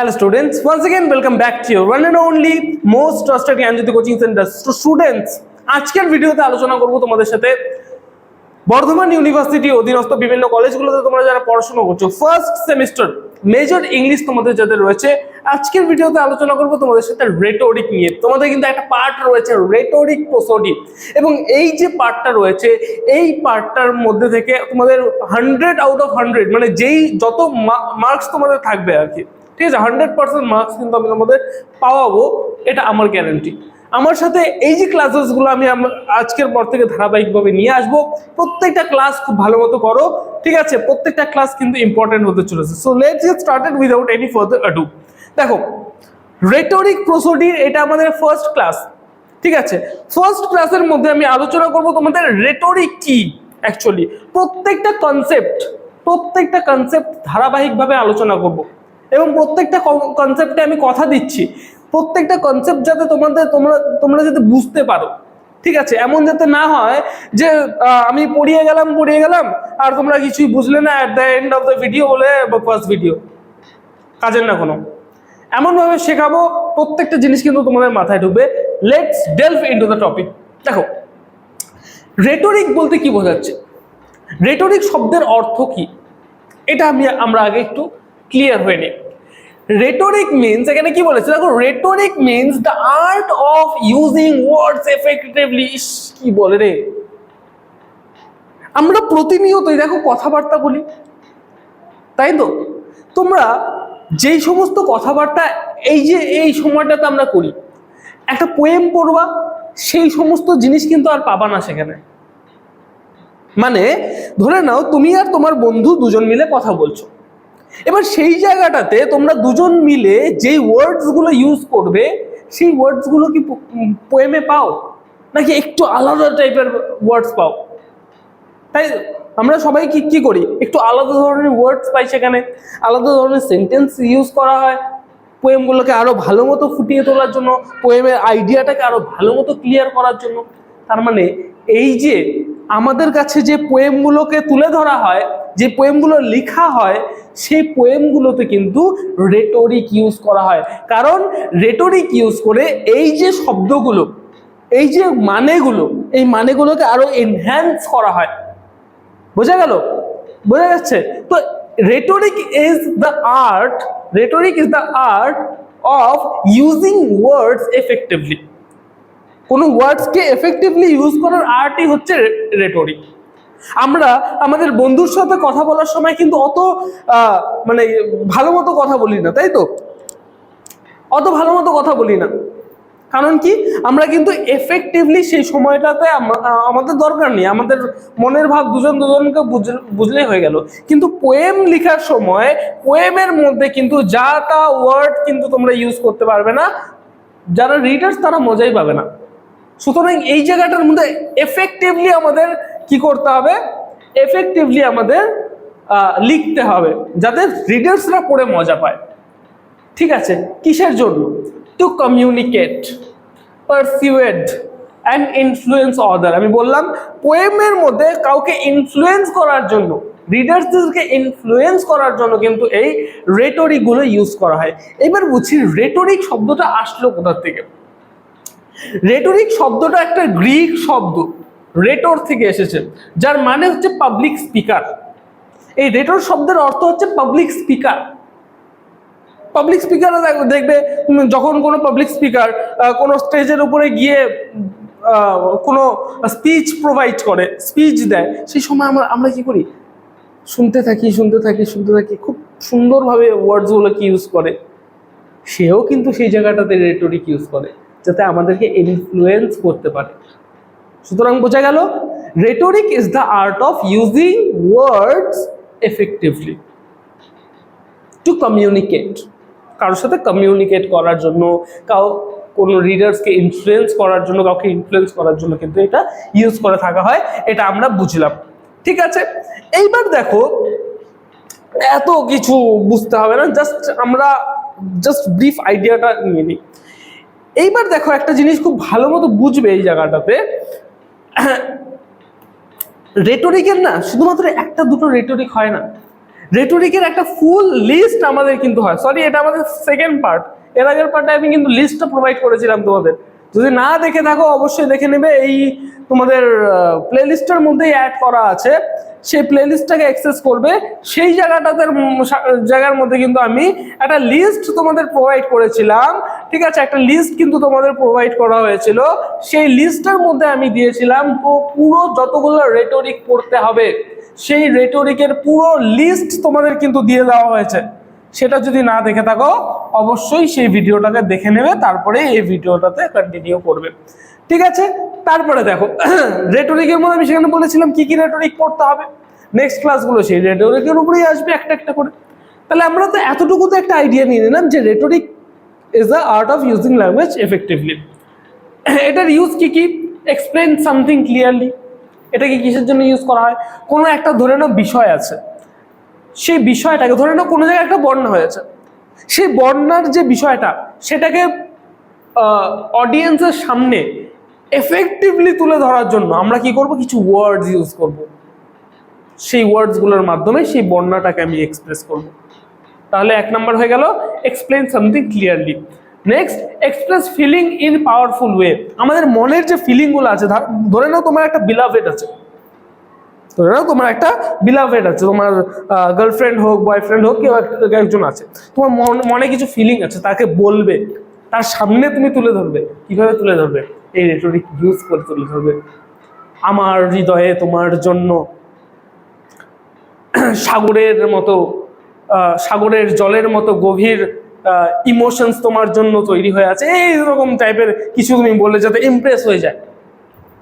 Hello students, once again welcome back to your one and only most trusted Gyanjyoti coaching centre students আজকের ভিডিওতে আলোচনা করব তোমাদের সাথে বর্ধমান ইউনিভার্সিটি অধীনস্থ বিভিন্ন কলেজগুলোতে তোমরা যারা পড়াশোনা করছ ফার্স্ট সেমিস্টার মেজর ইংলিশ তোমাদের যাদের রয়েছে আজকের ভিডিওতে আলোচনা করব তোমাদের সাথে রেটোরিক নিয়ে। তোমাদের কিন্তু একটা পার্ট রয়েছে রেটোরিক প্রসোডি এবং এই যে পার্টটা রয়েছে এই পার্টটার মধ্যে থেকে তোমাদের হান্ড্রেড আউট অফ হান্ড্রেড মানে যেই যত মার্কস তোমাদের থাকবে আর কি। ঠিক আছে হান্ড্রেড পার্সেন্ট মার্কস কিন্তু আমি তোমাদের পাওয়াবো, এটা আমার গ্যারেন্টি আমার সাথে এই যে ক্লাসেসগুলো আমি আজকের পর থেকে ধারাবাহিকভাবে নিয়ে আসব, প্রত্যেকটা ক্লাস খুব ভালো মতো করো, ঠিক আছে? প্রত্যেকটা ক্লাস কিন্তু ইম্পর্টেন্ট হতে চলেছে। So let's get started without any further ado দেখো রেটোরিক প্রসোডির এটা আমাদের ফার্স্ট ক্লাস ঠিক আছে? ফার্স্ট ক্লাসের মধ্যে আমি আলোচনা করব তোমাদের রেটোরিক কি অ্যাকচুয়ালি প্রত্যেকটা কনসেপ্ট প্রত্যেকটা কনসেপ্ট ধারাবাহিকভাবে আলোচনা করব। এবং প্রত্যেকটা কনসেপ্টে আমি কথা দিচ্ছি। প্রত্যেকটা কনসেপ্ট যাতে তোমাদের, তোমরা তোমরা যাতে বুঝতে পারো। ঠিক আছে? এমন যাতে না হয় যে আমি পড়িয়ে গেলাম পড়িয়ে গেলাম, আর তোমরা কিছুই বুঝলে না at the end of the video বলে ফার্স্ট ভিডিও কাজের না কোনো। এমনভাবে শেখাবো, প্রত্যেকটা জিনিস কিন্তু তোমাদের মাথায় ঢুকবে। Let's delve into the topic দেখো রেটোরিক বলতে কি বোঝাচ্ছে? রেটোরিক শব্দের অর্থ কি? এটা আমি, আমরা আগে একটু ক্লিয়ার হয়ে নিই রেটোরিক মিনস এখানে কি বলেছে? দেখো rhetoric means the art of using words effectively কি বলে রে? আমরা প্রতিনিয়তই দেখো কথাবার্তা বলি, তাই তো? তোমরা যেই সমস্ত কথাবার্তা, এই যে, এই সময়টাতে আমরা করি, একটা পোয়েম পড়বা, সেই সমস্ত জিনিস কিন্তু আর পাবা না সেখানে। মানে ধরে নাও, তুমি আর তোমার বন্ধু দুজন মিলে কথা বলছো। এবার সেই জায়গাটাতে তোমরা দুজন মিলে যেই ওয়ার্ডসগুলো ইউজ করবে, সেই ওয়ার্ডসগুলো কি পোয়েমে পাও? নাকি একটু আলাদা টাইপের ওয়ার্ডস পাও? তাই আমরা সবাই কি কি করি? একটু আলাদা ধরনের ওয়ার্ডস পাই সেখানে, আলাদা ধরনের সেন্টেন্স ইউজ করা হয় পোয়েমগুলোকে আরও ভালো মতো ফুটিয়ে তোলার জন্য পোয়েমের আইডিয়াটাকে আরও ভালো মতো ক্লিয়ার করার জন্য। তার মানে এই যে আমাদের কাছে যে পোয়েমগুলোকে তুলে ধরা হয় যে পোয়েমগুলো লেখা হয়, সেই পোয়েমগুলোতে কিন্তু রেটোরিক ইউজ করা হয়। কারণ রেটোরিক ইউজ করে এই যে শব্দগুলো, এই যে মানেগুলো, এই মানেগুলোকে আরও এনহ্যান্স করা হয়। বোঝা গেল? বোঝা যাচ্ছে? তো rhetoric is the art rhetoric is the art of using words effectively কোনো ওয়ার্ডসকে এফেক্টিভলি ইউজ করার আর্টই হচ্ছে রেটোরিক আমরা আমাদের বন্ধুর সাথে কথা বলার সময় কিন্তু অত মানে ভালো মতো কথা বলি না, তাই তো? অত ভালো মতো কথা বলি না। কারণ কি? আমরা কিন্তু এফেক্টিভলি সেই সময়টাতে আমাদের দরকার নেই। আমাদের মনের ভাব দুজন দুজনকে বুঝ- বুঝলেই হয়ে গেল। কিন্তু পোয়েম লেখার সময় পোয়েমের মধ্যে কিন্তু যা তা ওয়ার্ড কিন্তু তোমরা ইউজ করতে পারবে না। যারা রিডার্স তারা মজাই পাবে না। সুতরাং এই জায়গাটার মধ্যে এফেক্টিভলি আমাদের কি করতে হবে? এফেক্টিভলি আমাদের লিখতে হবে, যাতে রিডার্সরা পড়ে মজা পায়। ঠিক আছে? কিসের জন্য? To communicate persuade and influence other আমি বললাম পোয়েমের মধ্যে কাউকে ইনফ্লুয়েন্স করার জন্য রিডার্সদেরকে ইনফ্লুয়েন্স করার জন্য কিন্তু এই রেটোরিকগুলো ইউজ করা হয়। এবার বুঝছি রেটোরিক শব্দটা আসলো কোথার থেকে? রেটোরিক শব্দটা একটা গ্রিক শব্দ। রেটোর থেকে এসেছে, যার মানে হচ্ছে পাবলিক স্পিকার এই রেটোর শব্দের অর্থ হচ্ছে পাবলিক স্পিকার পাবলিক স্পিকার দেখবে যখন কোনো পাবলিক স্পিকার কোনো স্টেজের উপরে গিয়ে কোনো স্পিচ প্রোভাইড করে স্পিচ দেয়, সেই সময় আমরা আমরা কি করি? শুনতে থাকি শুনতে থাকি শুনতে থাকি, খুব সুন্দরভাবে ওয়ার্ডসগুলোকে ইউজ করে। সেও কিন্তু সেই জায়গাটাতে রেটোরিক ইউজ করে, যাতে আমাদেরকে ইনফ্লুয়েন্স করতে পারে। সুতরাং বোঝা গেল rhetoric is the art of using words effectively to communicate কারোর সাথে কমিউনিকেট করার জন্য, কাউ, কোনো রিডার্সকে ইনফ্লুয়েন্স করার জন্য, কাউকে ইনফ্লুয়েন্স করার জন্য কিন্তু এটা ইউজ করে থাকা হয়, এটা আমরা বুঝলাম। ঠিক আছে? এইবার দেখো, এত কিছু বুঝতে হবে না জাস্ট আমরা জাস্ট ব্রিফ আইডিয়াটা নিয়ে নিই। এইবার দেখো একটা জিনিস খুব ভালো মতো বুঝবে এই জায়গাটাতে রেটোরিকের না, শুধুমাত্র একটা দুটো রেটোরিক হয় না। রেটোরিকের একটা ফুল লিস্ট আমাদের কিন্তু হয়। সরি এটা আমাদের সেকেন্ড পার্ট এর আগের পার্টে আমি কিন্তু লিস্টটা প্রোভাইড করেছিলাম তোমাদের। যদি না দেখে থাকো, অবশ্যই দেখে নেবে। এই তোমাদের প্লে লিস্টের মধ্যেই অ্যাড করা আছে। সেই প্লে লিস্টটাকে অ্যাক্সেস করবে। সেই জায়গাটাতে জায়গার মধ্যে কিন্তু আমি একটা লিস্ট তোমাদের প্রোভাইড করেছিলাম। ঠিক আছে, একটা লিস্ট কিন্তু তোমাদের প্রোভাইড করা হয়েছিল। সেই লিস্টের মধ্যে আমি দিয়েছিলাম পুরো যতগুলো রেটোরিক পড়তে হবে, সেই রেটোরিকের পুরো লিস্ট তোমাদের কিন্তু দিয়ে দেওয়া হয়েছে। সেটা যদি না দেখে থাকো, অবশ্যই সেই ভিডিওটাকে দেখে নেবে তারপরে এই ভিডিওটাতে কন্টিনিউ করবে। ঠিক আছে, তারপরে দেখো রেটোরিকের মধ্যে আমি সেখানে বলেছিলাম কি কি রেটোরিক পড়তে হবে। নেক্সট ক্লাসগুলো সেই রেটোরিকের উপরেই আসবে একটা একটা করে। তাহলে আমরা তো এতটুকু তো একটা আইডিয়া নিয়ে নিলাম যে rhetoric is the art of using language effectively এটার ইউজ কি কি? এক্সপ্লেন সামথিং ক্লিয়ারলি এটাকে কিসের জন্য ইউজ করা হয়? কোনো একটা ধরে নাও বিষয় আছে। সেই বিষয়টাকে ধরে নাও কোনো জায়গায় একটা বন্যা হয়েছে। সেই বন্যার যে বিষয়টা, সেটাকে অডিয়েন্সের সামনে এফেক্টিভলি তুলে ধরার জন্য আমরা কি করব? কিছু ওয়ার্ডস ইউজ করব। সেই ওয়ার্ডসগুলোর মাধ্যমে সেই বন্যাটাকে আমি এক্সপ্রেস করব। তাহলে এক নাম্বার হয়ে গেল explain something clearly next express feeling in powerful way আমাদের মনের যে ফিলিংগুলো আছে, ধরে নাও তোমার একটা বিলাভেট আছে। ধরে নাও তোমার একটা বিলাভেড আছে, তোমার গার্লফ্রেন্ড হোক বয়ফ্রেন্ড হোক, কেউ একজন আছে। তোমার মন- কিছু ফিলিং আছে, তাকে বলবে, তার সামনে তুমি তুলে ধরবে। কীভাবে তুলে ধরবে? এই রেটোরিক ইউজ করে তুলে ধরবে। আমার হৃদয়ে তোমার জন্য সাগরের মতো সাগরের জলের মতো গভীর ইমোশনস তোমার জন্য তৈরি হয়ে আছে। এইরকম টাইপের কিছু তুমি বললে যাতে ইমপ্রেস হয়ে যায়।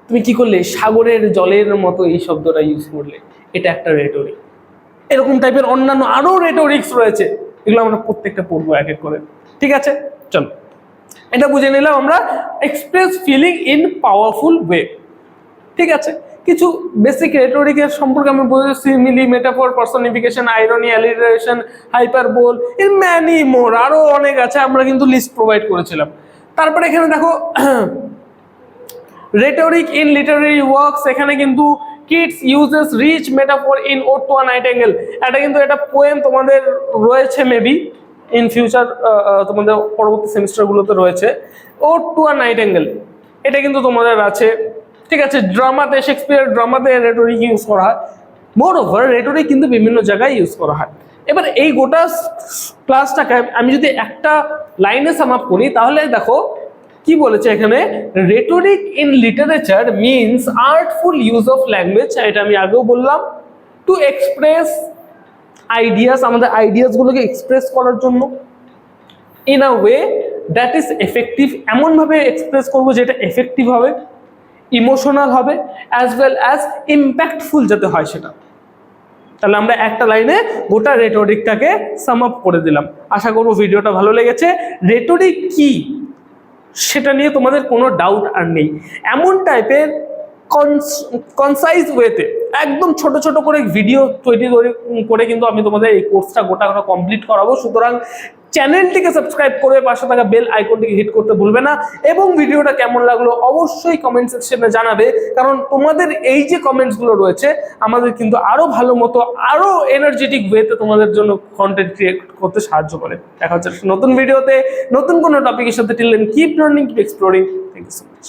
তুমি কি করলে? সাগরের জলের মতো এই শব্দটা ইউজ করলে। এটা একটা রেটোরিক এরকম টাইপের অন্যান্য আরও রেটোরিক্স রয়েছে। এগুলো আমরা প্রত্যেকটা পড়ব এক এক করে। ঠিক আছে? চলো। এটা বুঝে নিলাম আমরা express feeling in powerful way ঠিক আছে? কিছু বেসিক রেটোরিকের সম্পর্কে আমি বলছি simile metaphor personification irony alliteration hyperbole এর ম্যানি মোর আরও অনেক আছে আমরা কিন্তু লিস্ট প্রোভাইড করেছিলাম। তারপরে এখানে দেখো রেটোরিক ইন লিটারারি ওয়ার্কস এখানে কিন্তু Keats uses rich metaphor in ode to nightingale এটা কিন্তু একটা পোয়েম তোমাদের রয়েছে মেবি ইন ফিউচার তোমাদের পরবর্তী সেমিস্টারগুলোতে রয়েছে। ওট টু নাইট অ্যাঙ্গেল এটা কিন্তু তোমাদের আছে। ঠিক আছে, ড্রামাতে শেক্সপিয়ার ড্রামাতে রেটোরিক ইউজ করা হয়। মোর ওভার রেটোরিক কিন্তু বিভিন্ন জায়গায় ইউজ করা হয়। এবার এই গোটা ক্লাসটাকে আমি যদি একটা লাইনে সাম আপ করি, তাহলে দেখো, কি বলেছে এখানে? Rhetoric in literature means artful use of language এটা আমি আগেও বললাম টু এক্সপ্রেস আইডিয়াস আমাদের আইডিয়াসগুলোকে এক্সপ্রেস করার জন্য। In a way that is effective এমনভাবে এক্সপ্রেস করব যেটা এফেক্টিভ হবে। ইমোশনাল হবে অ্যাজ ওয়েল অ্যাজ ইম্প্যাক্টফুল যাতে হয় সেটা। তাহলে আমরা একটা লাইনে গোটা রেটোরিকটাকে সাম আপ করে দিলাম। আশা করব ভিডিওটা ভালো লেগেছে। রেটোরিক কি সেটা নিয়ে তোমাদের কোনো ডাউট আর নেই। এমন টাইপের কনসাইজ ওয়েতে একদম ছোট ছোট করে ভিডিও তৈরি করে- কিন্তু আমি তোমাদের এই কোর্সটা গোটা গোটা কমপ্লিট করাবো। সুতরাং চ্যানেলটিকে সাবস্ক্রাইব করে পাশে থাকা বেল আইকনটিকে হিট করতে ভুলবে না এবং ভিডিওটা কেমন লাগল অবশ্যই কমেন্ট সেকশনে জানাবে। কারণ তোমাদের এই যে কমেন্টসগুলো রয়েছে, আমাদের কিন্তু আরও ভালো মতো আরও এনার্জেটিক ওয়েতে তোমাদের জন্য কন্টেন্ট ক্রিয়েট করতে সাহায্য করে। দেখা হচ্ছে নতুন ভিডিওতে নতুন কোনো টপিকের সাথে till then keep learning keep exploring thank you so much